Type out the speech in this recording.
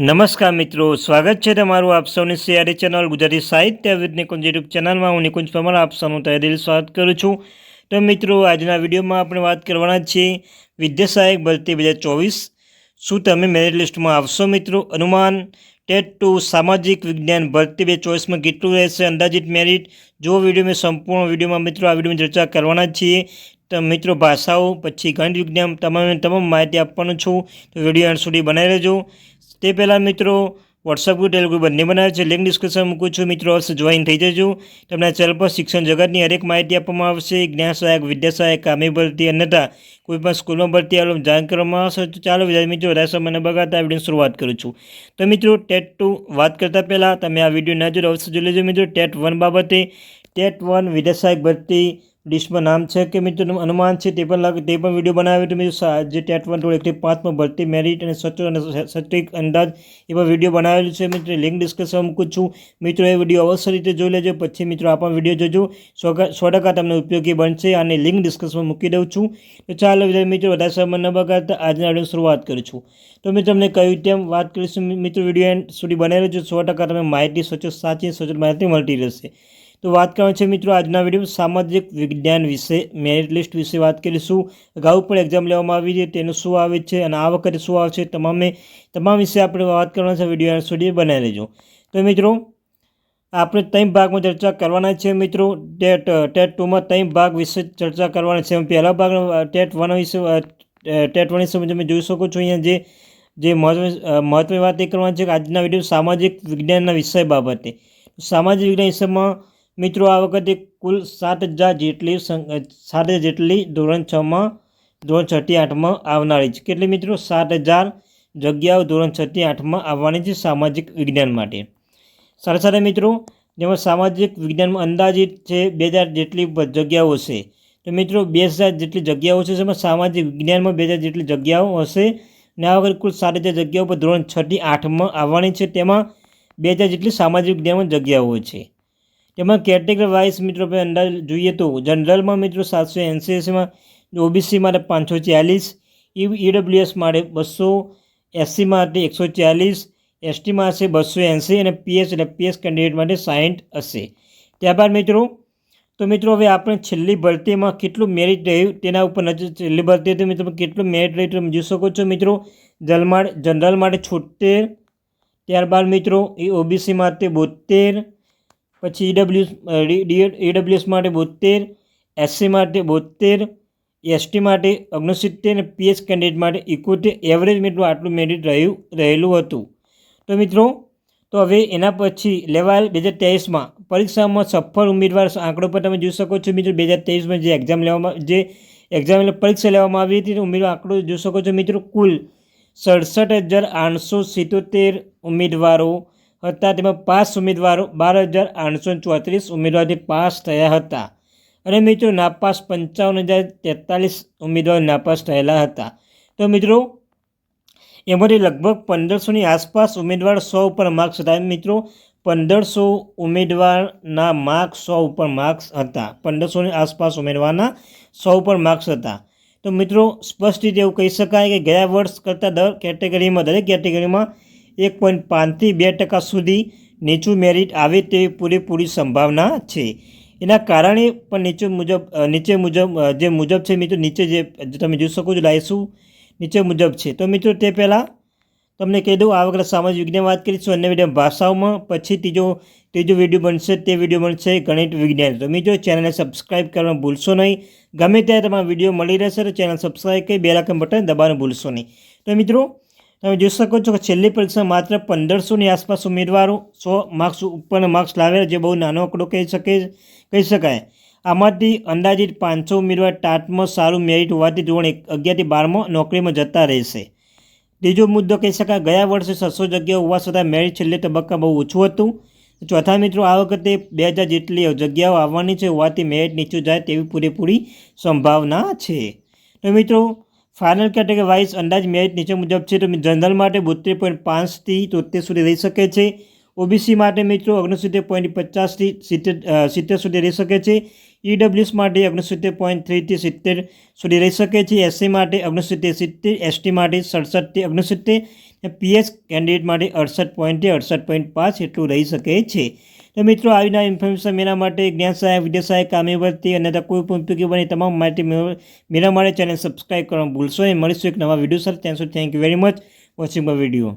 નમસ્કાર મિત્રો, સ્વાગત છે તમારું આપ સૌની સીઆરડી ચેનલ ગુજરાતી સાહિત્ય વિદ નિકુંજ યુટ્યુબ ચેનલમાં. હું નિકુંજ પરમાર, આપ સૌનું તહે દિલ સ્વાગત કરું છું. તો મિત્રો, આજના વિડીયોમાં આપણે વાત કરવાના છીએ વિદ્યાસહાયક ભરતી બે ચોવીસ. શું તમે મેરિટ લિસ્ટમાં આવશો મિત્રો? અનુમાન ટેટ ટુ સામાજિક વિજ્ઞાન ભરતી બે ચોવીસમાં કેટલું રહેશે? અંદાજિત મેરિટ જો વીડિયો મેં સંપૂર્ણ વિડીયોમાં મિત્રો, આ વિડીયોમાં ચર્ચા કરવાના છીએ. તો મિત્રો, ભાષાઓ, પછી ગણિત વિજ્ઞાન, તમામ તમામ માહિતી આપવાનું છું. તો વીડિયો એન્ડ સુધી બનાવી રહેજો તે પહેલાં મિત્રો વોટ્સઅપ ગ્રુપ ટેલિગ્રુપ બંને બનાવે છે. લિંક ડિસ્ક્રિપ્શન મૂકું છું. મિત્રો, અવશ્ય જોઈન થઈ જજો. તમને ચેનલ પર શિક્ષણ જગતની હરેક માહિતી આપવામાં આવશે. જ્ઞાન સહાયક વિદ્યા સહાયક કામી ભરતી અન્યથા કોઈપણ સ્કૂલમાં ભરતી આવેલો જાણ કરવામાં આવશે. તો ચાલો, વિદ્યાર્થી મિત્રો, વધારે સમયને બગાડતા વીડિયો શરૂઆત કરું છું. તો મિત્રો, ટેટ ટુ વાત કરતાં પહેલાં તમે આ વીડિયો ના જોડો અવશ્ય જોઈ લેજો મિત્રો. ટેટ વન બાબતે, ટેટ વન વિદ્યા સહાયક ભરતી લિસ્ટમાં નામ છે કે મિત્રો અનુમાન છે તે પણ લાગે, તે પણ વીડિયો બનાવ્યો તો મિત્રો જે ટેટ વન ટોળ એકથી પાંચમાં ભરતી મેરિટ અને સચોટ અને સટીક અંદાજ એવા વીડિયો બનાવેલું છે મિત્રો. લિંક ડિસ્કશન મૂકું છું. મિત્રો, એ વીડિયો અવશ્ય રીતે જોઈ લેજો. પછી મિત્રો, આ પણ વીડિયો જોજો. સો સો ટકા તમને ઉપયોગી બનશે અને લિંક ડિસ્કશનમાં મૂકી દઉં છું. તો ચાલો મિત્રો, વધારે સમય ન બગાડતા આજના વીડિયો શરૂઆત કરું છું. તો મેં તમને કહ્યું તેમ વાત કરીશું? મિત્રો, વીડિયો એન્ડ સુધી બનાવી છે. સો ટકા તમે માહિતી, સચોટ, સાચી સચોટ માહિતી મળતી રહેશે. તો વાત કરવાની છે મિત્રો આજના વીડિયો સામાજિક વિજ્ઞાન વિશે મેરિટ લિસ્ટ વિશે વાત કરીશું. અગાઉ પણ એક્ઝામ લેવામાં આવી છે તેનું શું આવે છે અને આ વખતે શું આવશે તમામે તમામ વિશે આપણે વાત કરવાના છે વીડિયો સુધી બનાવી લેજો. તો મિત્રો, આપણે ત્રણ ભાગમાં ચર્ચા કરવાના છે મિત્રો. ટેટ ટેટ ટુમાં ત્રણ ભાગ વિશે ચર્ચા કરવાના છે. પહેલા ભાગ ટેટ વન વિશે ટેટ વન વિશે તમે જોઈ શકો છો અહીંયા જે જે મહત્વની વાત એ કરવાની છે કે આજના વીડિયો સામાજિક વિજ્ઞાનના વિષય બાબતે. સામાજિક વિજ્ઞાન વિષયમાં મિત્રો, આ વખતે કુલ સાત હજાર જેટલી સાત હજાર જેટલી ધોરણ છમાં ધોરણ છથી આઠમાં આવનારી છે. કેટલી મિત્રો? સાત હજાર જગ્યાઓ ધોરણ છથી આઠમાં આવવાની છે સામાજિક વિજ્ઞાન માટે. સાથે સાથે મિત્રો, જેમાં સામાજિક વિજ્ઞાનમાં અંદાજિત છે બે હજાર જેટલી જગ્યાઓ હશે. તો મિત્રો, બે હજાર જેટલી જગ્યાઓ છે જેમાં સામાજિક વિજ્ઞાનમાં બે હજાર જેટલી જગ્યાઓ હશે. ને આ વખતે કુલ સાત હજાર જગ્યાઓ પર ધોરણ છથી આઠમાં આવવાની છે. તેમાં બે હજાર જેટલી સામાજિક વિજ્ઞાનમાં જગ્યાઓ છે. તેમાં કેટેગરી વાઇઝ મિત્રો આપણે અંદાજ જોઈએ તો જનરલમાં મિત્રો સાતસો એંસી એસીમાં ઓબીસી માટે પાંચસો ચાલીસ ઈડબ્લ્યુએસ માટે બસો એસસી માટે એકસો ચાલીસ એસટીમાં હશે બસો એંસી અને પીએસ એટલે પીએસ કેન્ડિડેટ માટે સાઠ હશે. ત્યારબાદ મિત્રો, તો મિત્રો હવે આપણે છેલ્લી ભરતીમાં કેટલું મેરિટ રહ્યું તેના ઉપર નજર છેલ્લી ભરતી હતી મિત્રો, કેટલું મેરિટ રહ્યું તમે જોઈ શકો છો મિત્રો. જલમાડ, જનરલ માટે છોતેર, ત્યારબાદ મિત્રો એ ઓબીસી માટે બોતેર પછી ઈડબ્લ્યુ ઈડબ્લ્યુએસ માટે બોતેર એસસી માટે બોતેર એસટી માટે ઓગણસિત્તેર અને પીએચ કેન્ડિડેટ માટે ઇકોતેર એવરેજ મિત્રો આટલું મેરિટ રહ્યું, રહેલું હતું. તો મિત્રો, તો હવે એના પછી લેવાયેલ બે હજાર તેવીસમાં પરીક્ષામાં સફળ ઉમેદવાર આંકડો પર તમે જોઈ શકો છો મિત્રો બે હજાર તેવીસમાં જે એક્ઝામ લેવામાં, જે એક્ઝામ એટલે પરીક્ષા લેવામાં આવી હતી, ઉમેદવાર આંકડો જોઈ શકો છો મિત્રો, કુલ સડસઠ હજાર આઠસો સિત્તોતેર ઉમેદવારો હતા. તેમાં પાસ ઉમેદવારો, બાર હજાર આઠસો ચોત્રીસ ઉમેદવારોથી પાસ થયા હતા. અને મિત્રો, નાપાસ પંચાવન હજાર તેતાલીસ ઉમેદવારો નાપાસ થયેલા હતા. તો મિત્રો, એમાંથી લગભગ પંદરસોની આસપાસ ઉમેદવાર સો ઉપર માર્ક્સ હતા. મિત્રો, પંદરસો ઉમેદવારના માર્ક્સ સો ઉપર માર્ક્સ હતા. પંદરસોની આસપાસ ઉમેદવારના સો ઉપર માર્ક્સ હતા. તો મિત્રો, સ્પષ્ટ રીતે એવું કહી શકાય કે ગયા વર્ષ કરતાં દર કેટેગરીમાં દરેક કેટેગરીમાં એક પોઈન્ટ પાંચથી બે ટકા સુધી નીચું મેરિટ આવે તેવી પૂરેપૂરી સંભાવના છે. એના કારણે પણ નીચે મુજબ નીચે મુજબ જે મુજબ છે મિત્રો, નીચે જે તમે જોઈ શકો છો લાઈશું નીચે મુજબ છે. તો મિત્રો, તે પહેલાં તમને કહી દઉં, આ વખતે સામાજિક વિજ્ઞાન વાત કરીશું. અન્ય વીડિયો ભાષાઓમાં પછી ત્રીજો ત્રીજો વીડિયો બનશે, તે વીડિયો બનશે ગણિત વિજ્ઞાન. તો મિત્રો, ચેનલને સબસ્ક્રાઇબ કરવાનું ભૂલશો નહીં. ગમે ત્યારે તમારા વીડિયો મળી રહેશે, તો ચેનલ સબસ્ક્રાઇબ કરી બેલાકન બટન દબાવવાનું ભૂલશો નહીં. તો મિત્રો તમે જોઈ શકો છો કે છેલ્લી પરીક્ષા માત્ર પંદરસોની આસપાસ ઉમેદવારો સો માર્ક્સ ઉપરના માર્ક્સ લાવેલા જે બહુ નાનો આંકડો કહી શકે, કહી શકાય. આમાંથી અંદાજિત પાંચસો ઉમેદવાર ટાટમાં સારું મેરિટ હોવાથી ધોરણ અગિયારથી બારમાં નોકરીમાં જતા રહેશે. ત્રીજો મુદ્દો કહી શકાય, ગયા વર્ષે છસો જગ્યાઓ હોવા છતાં મેરિટ છેલ્લે તબક્કા બહુ ઓછું હતું. ચોથા મિત્રો, આ વખતે બે હજાર જેટલી જગ્યાઓ આવવાની છે હોવાથી મેરિટ નીચું જાય તેવી પૂરેપૂરી સંભાવના છે. તો મિત્રો ફાઇનલ કેટેગરી વાઇઝ અંદાજ મેરિટ નીચે મુજબ છે. તો જનરલ માટે બોતેર પોઈન્ટ પાંચથી તોતેર સુધી રહી શકે છે. ઓબીસી માટે મિત્રો ઓગણસિત્તેર પોઈન્ટ પચાસથી સિત્તેર સિત્તેર સુધી રહી શકે છે. ઈડબ્લ્યુએસ માટે ઓગણસિત્તેર પોઈન્ટ થ્રીથી સિત્તેર સુધી રહી શકે છે. એસસી માટે ઓગણસિત્તેર સિત્તેર એસટી માટે સડસઠથી ઓગણસિત્તેર. પીએસ કેન્ડિડેટ માટે અડસઠ પોઈન્ટથી અડસઠ પોઈન્ટ પાંચ એટલું રહી શકે છે. તો મિત્રો, આવીના ઇન્ફોર્મેશન મેળવવા માટે જ્ઞાન સહાયક વિદ્યા સહાયક કામી ભરતી અને કોઈ પણ ઉપયોગી બને તમામ માહિતી મેળવવા માટે ચેનલ સબસ્ક્રાઈબ કરવાનું ભૂલશો નહીં. મળીશું એક નવા વીડિયો સાથે. ત્યાં સુધી thank you very much watching my video